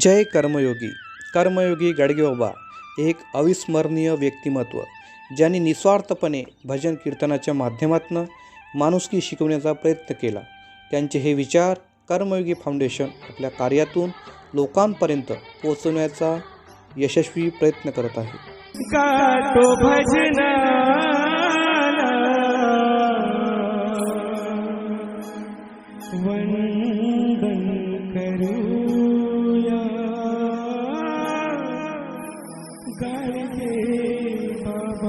जय कर्मयोगी. कर्मयोगी गाडगेबाबा एक अविस्मरणीय व्यक्तिमत्व. ज्यांनी निस्वार्थपणे भजन कीर्तनाच्या माध्यमातून माणुसकी शिकवण्याचा प्रयत्न केला. त्यांचे हे विचार कर्मयोगी फाउंडेशन आपल्या कार्यातून लोकांपर्यंत पोहोचवण्याचा यशस्वी प्रयत्न करत आहे. वंदन करे.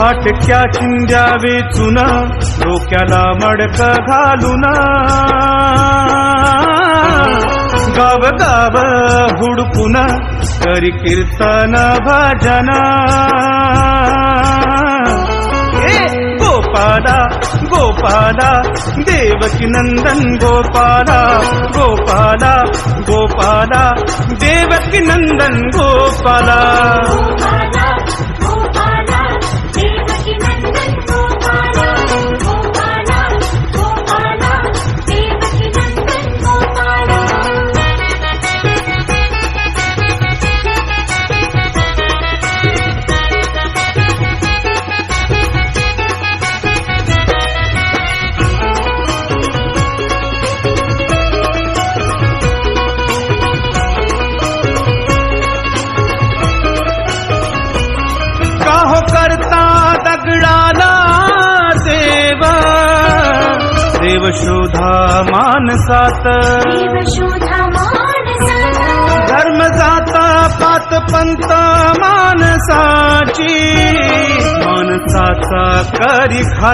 फाटक्या चिंध्या वेचून डोक्याला मडक घालून गाव गाव हुडकून करी कीर्तन भजन ए गोपाला गोपाला देवकी नंदन गोपाला गोपाला गोपाला देवकी नंदन देव शोधा मानसात. धर्म जाता पात पंत मानसाची. मानसाचा करी घात